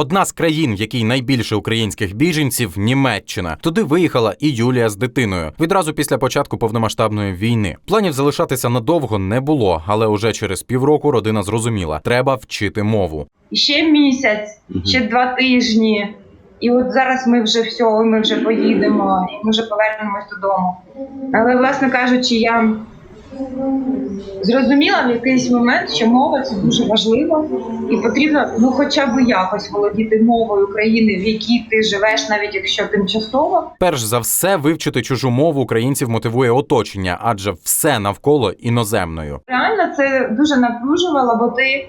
Одна з країн, в якій найбільше українських біженців Німеччина. Туди виїхала і Юлія з дитиною відразу після початку повномасштабної війни. Планів залишатися надовго не було, але уже через півроку родина зрозуміла, треба вчити мову. ще місяць, ще два тижні. І от зараз ми вже все, ми вже поїдемо, і ми вже повернемось додому. Але, власне кажучи, я зрозуміла в якийсь момент, що мова це дуже важливо, і потрібно ну, хоча б якось володіти мовою країни, в якій ти живеш, навіть якщо тимчасово. Перш за все, вивчити чужу мову українців мотивує оточення, адже все навколо іноземною. Реально це дуже напружувало, бо ти.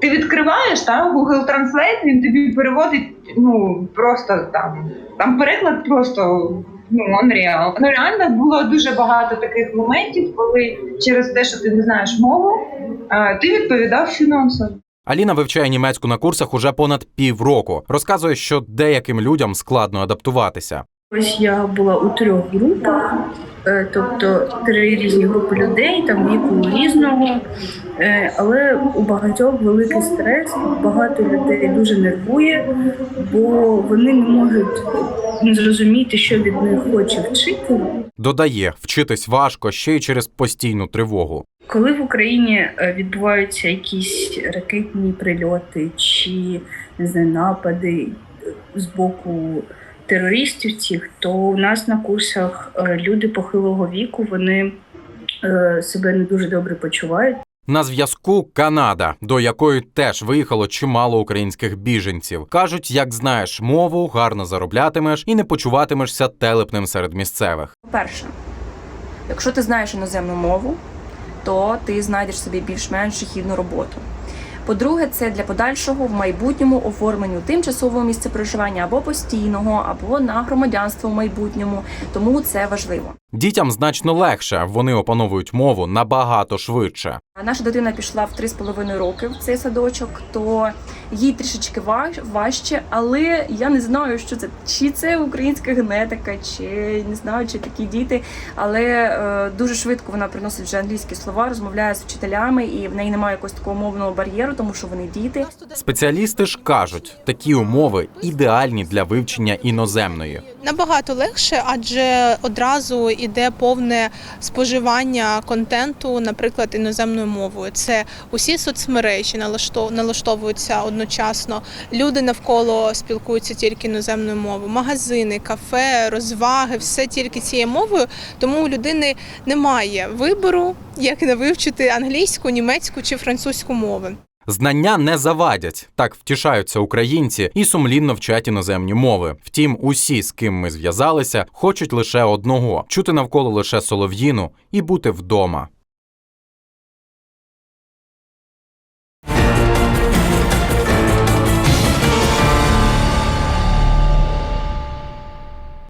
Ти відкриваєш та Google Translate, він тобі переводить ну просто там там переклад просто ну unreal. Ну реально було дуже багато таких моментів, коли через те, що ти не знаєш мову, а, ти відповідав фінансово. Аліна вивчає німецьку на курсах уже понад півроку. Розказує, що деяким людям складно адаптуватися. Ось я була у трьох групах, е, тобто три різні групи людей, там віку різного, Е, але у багатьох великий стрес, багато людей дуже нервує, бо вони не можуть зрозуміти, що від них хоче вчитель. Додає, вчитись важко ще й через постійну тривогу. Коли в Україні е, відбуваються якісь ракетні прильоти чи не знаю, напади е, з боку терористів цих, то у нас на курсах е, люди похилого віку вони себе не дуже добре почувають. На зв'язку Канада, до якої теж виїхало чимало українських біженців. кажуть, як знаєш мову, гарно зароблятимеш і не почуватимешся телепним серед місцевих. Перше, якщо ти знаєш іноземну мову, то ти знайдеш собі більш-менш гідну роботу. По-друге, це для подальшого в майбутньому оформленню тимчасового місця проживання або постійного, або на громадянство в майбутньому. Тому це важливо. Дітям значно легше, вони опановують мову набагато швидше. Наша дитина пішла в 3,5 роки в цей садочок, то їй трішечки важче, але я не знаю, що це чи це українська генетика, чи не знаю, чи такі діти. Але е, дуже швидко вона приносить вже англійські слова, розмовляє з вчителями, і в неї немає якогось такого мовного бар'єру, тому що вони діти. Спеціалісти ж кажуть, такі умови ідеальні для вивчення іноземної. Набагато легше, адже одразу йде повне споживання контенту, наприклад, іноземною мовою. Це усі соцмережі налаштов- налаштовуються одночасно. Люди навколо спілкуються тільки іноземною мовою, магазини, кафе, розваги, все тільки цією мовою. Тому у людини немає вибору, як не вивчити англійську, німецьку чи французьку мови. Знання не завадять, так втішаються українці і сумлінно вчать іноземні мови. Втім, усі, з ким ми зв'язалися, хочуть лише одного чути навколо лише солов'їну і бути вдома.